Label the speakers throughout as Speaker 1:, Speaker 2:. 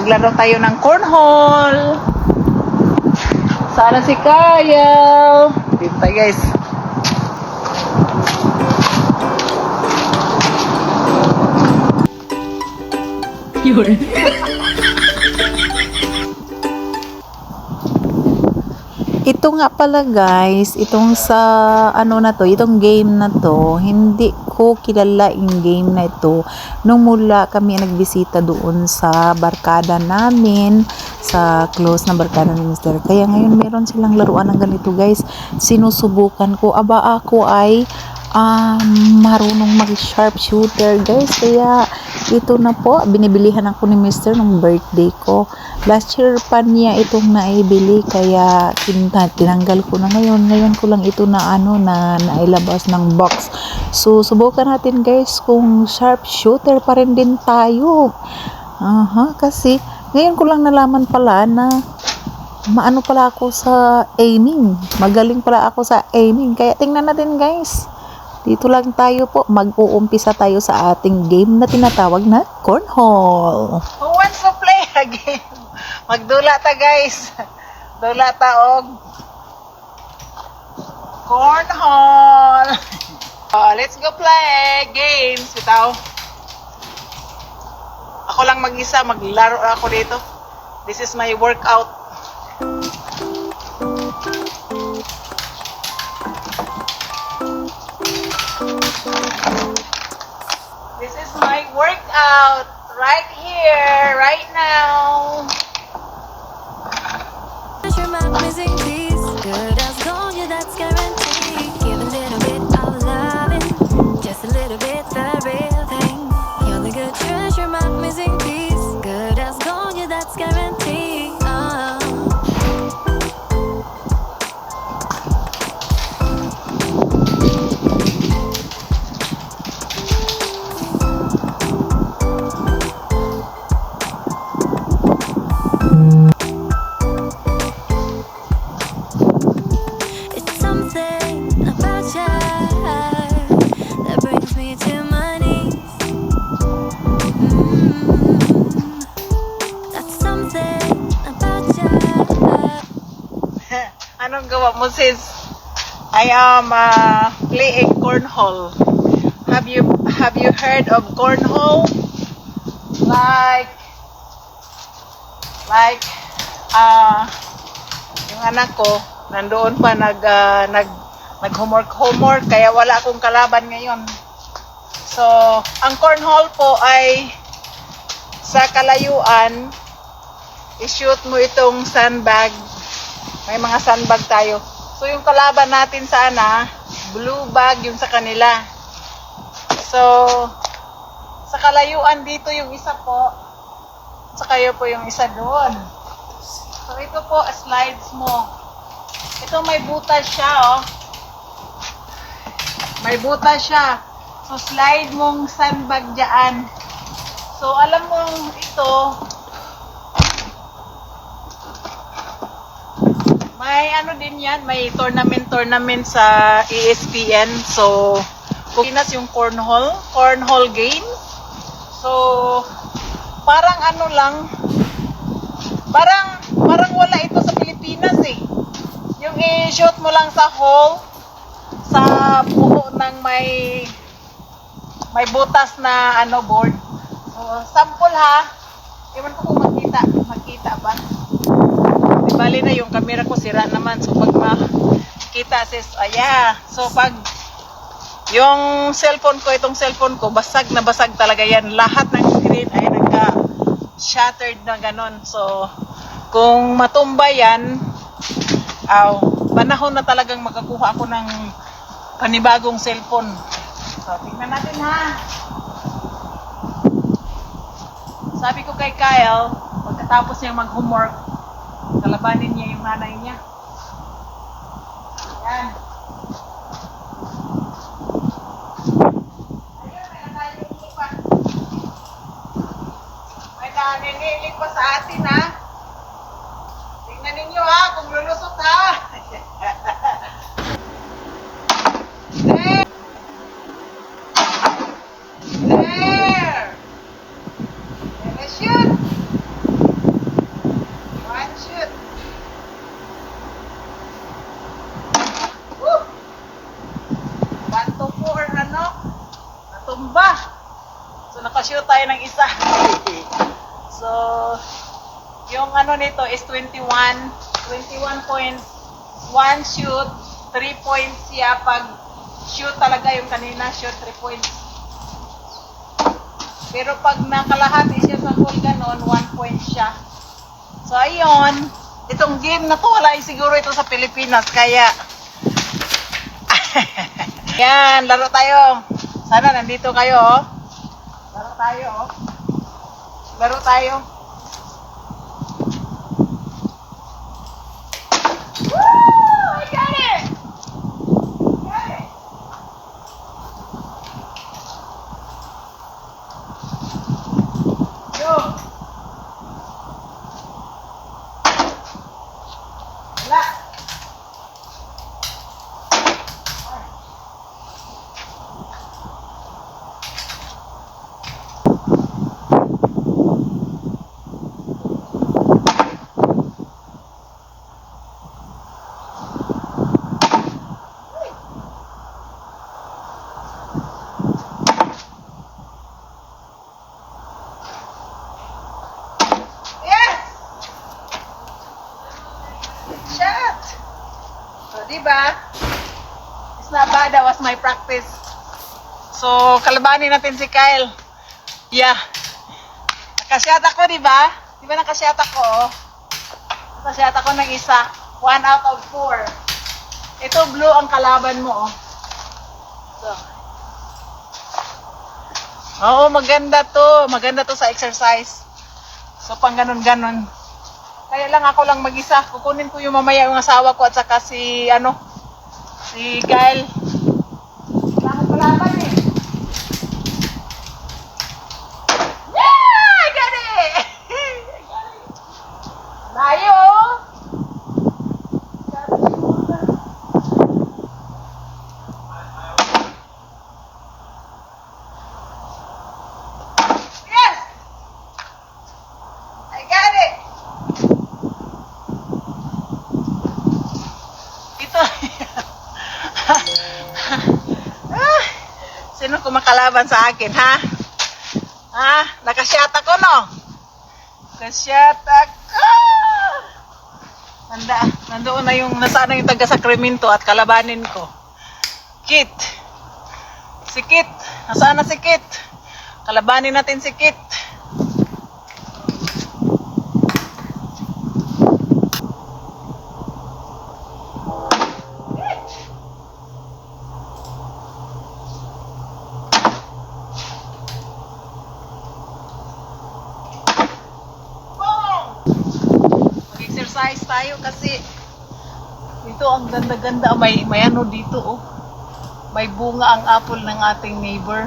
Speaker 1: Maglaro tayo ng cornhole. Sana si Kyle. Dito tayo guys.
Speaker 2: Yun.
Speaker 3: Ito nga pala guys, itong sa ano na to, itong game na to, hindi ko kilala yung game na ito nung mula kami nagbisita doon sa barkada namin, sa close na barkada ni Mr. Kaya ngayon meron silang laruan ng ganito guys. Sinusubukan ko, aba ako ay um, marunong mag-sharp shooter guys. Kaya ito na po, binibilihan ako ni Mr. nung birthday ko. Last year pa niya itong naibili kaya tinanggal ko na ngayon. Ngayon ko lang ito na ano na nailabas ng box. So subukan natin guys kung sharp shooter pa rin din tayo. Aha, kasi ngayon ko lang nalaman pala na maano pala ako sa aiming. Magaling pala ako sa aiming. Kaya tingnan natin guys. Dito lang tayo po. Mag-uumpisa tayo sa ating game na tinatawag na Cornhole.
Speaker 1: Who wants to play a game? Magdula ta guys. Dula ta og cornhole. Oh, let's go play games bitaw. Ako lang mag-isa, maglaro ako dito. This is my workout. Workout right here, right now. Anong gawa mo sis? I am uh, playing cornhole. Have you have you heard of cornhole? Like like uh, yung anak ko nandoon pa nag uh, nag nag homework homework kaya wala akong kalaban ngayon. So, ang cornhole po ay sa kalayuan i-shoot mo itong sandbag may mga sandbag tayo. So, yung kalaban natin sana, blue bag yung sa kanila. So, sa kalayuan dito yung isa po, sa kayo po yung isa doon. So, ito po, slides mo. Ito may butas siya, oh. May butas siya. So, slide mong sandbag dyan. So, alam mo ito, May ano din yan, may tournament-tournament sa ESPN. So, Pilipinas yung cornhole, cornhole game. So, parang ano lang, parang, parang wala ito sa Pilipinas eh. Yung i-shoot mo lang sa hole, sa buo ng may, may butas na ano board. So, sample ha. Ewan ko kung makita, makita ba? Di bali na yung camera ko sira naman. So pag makita sis, aya. So pag yung cellphone ko, itong cellphone ko, basag na basag talaga yan. Lahat ng screen ay nagka shattered na ganon. So kung matumba yan, aw, panahon na talagang makakuha ako ng panibagong cellphone. So tingnan natin ha. Sabi ko kay Kyle, pagkatapos niyang mag-homework, kalabanin niya yung nanay niya. Yan. Ayun, may nanililig pa. May nanililig pa sa atin, ha? Tingnan ninyo, ha, kung lulusot, ha? shoot tayo ng isa. so, yung ano nito is 21, 21.1 shoot, 3 points siya pag shoot talaga yung kanina, shoot 3 points. Pero pag nakalahati siya sa goal ganon, 1 point siya. So, ayun. Itong game na to, wala siguro ito sa Pilipinas. Kaya, yan, laro tayo. Sana nandito kayo. Oh. Laro tayo, oh. Laro tayo. Woo! I got it! Got it! Yo! Wala! Yes! Shot! So, di ba? It's not bad. That was my practice. So, kalabanin natin si Kyle. Yeah. Nakasyat ako, di ba? Di ba nakasyat ako? Nakasyat ako ng isa. One out of four. Ito, blue ang kalaban mo, oh. So. Oo, maganda to. Maganda to sa exercise. So, pang ganun-ganun. Kaya lang ako lang mag-isa. Kukunin ko yung mamaya yung asawa ko at saka si, ano, si Kyle. Wala akong palaban eh. Yeah! I got it! I got it! Layo! oh. Yes! I got it! Ito. Ah, Kumakalaban sa akin, ha? Ha? Nakasyat ako, no? Nakasyat ako! Nanda, nandoon na yung, nasaan na yung taga Sacramento at kalabanin ko. Kit. Si Kit. Nasaan na si Kit? Kalabanin natin si Kit. Tayo kasi dito ang ganda-ganda. May, may ano dito, oh. May bunga ang apple ng ating neighbor.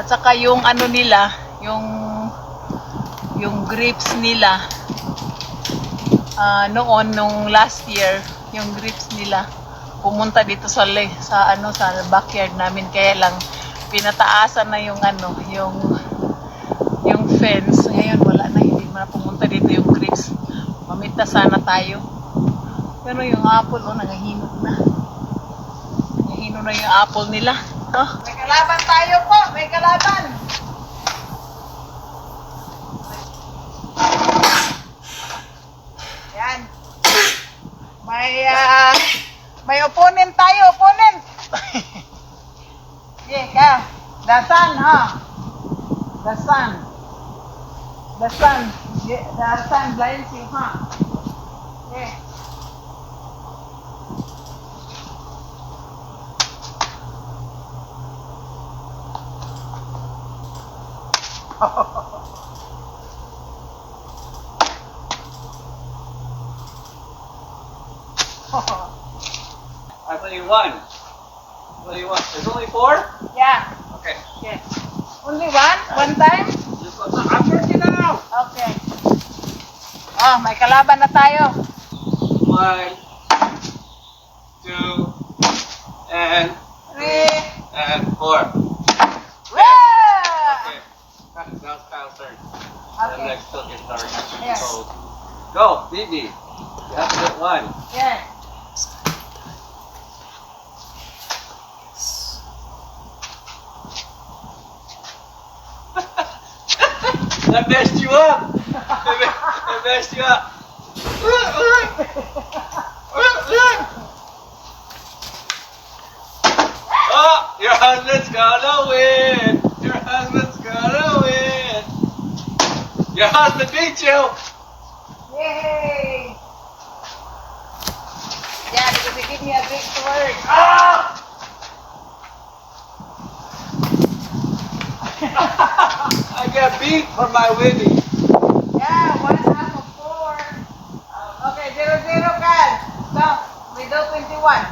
Speaker 1: At saka yung ano nila, yung yung grapes nila. ah, noon, nung last year, yung grapes nila pumunta dito sa le, sa ano sa backyard namin kaya lang pinataasan na yung ano yung yung fence. Ngayon wala na, hindi na pumunta dito yung grapes. Mamita sana tayo. Pero yung apple, oh, nangahinog na. Nangahinog na yung apple nila. Oh, may kalaban tayo po, may kalaban. Yan. May, ah, may opponent tayo, opponent. yeah, ka. The sun, ha? The sun. The sun. Yeah, the sun blinds you, ha? Yeah.
Speaker 4: I thought you won. What do you want? There's only four?
Speaker 1: yeah.
Speaker 4: Okay.
Speaker 1: Yeah. Only one? One time?
Speaker 4: Just go. I'm working now.
Speaker 1: Okay. Oh, may kalaban na tayo.
Speaker 4: One, two, and
Speaker 1: Three.
Speaker 4: and four.
Speaker 1: Yeah!
Speaker 4: Okay. Now it's Kyle's turn. The
Speaker 1: Okay.
Speaker 4: next still gets started.
Speaker 1: Yeah.
Speaker 4: So, go, Bibi. You have to get one.
Speaker 1: Yeah.
Speaker 4: That messed you up. I messed you up. Oh, your husband's gonna win. Your husband's gonna win. Your husband beat you.
Speaker 1: Yay! Yeah, because they give me a big word.
Speaker 4: Ah! Beat for my winning.
Speaker 1: Yeah, one half of four. Okay, zero zero, Cal. So, we do 21.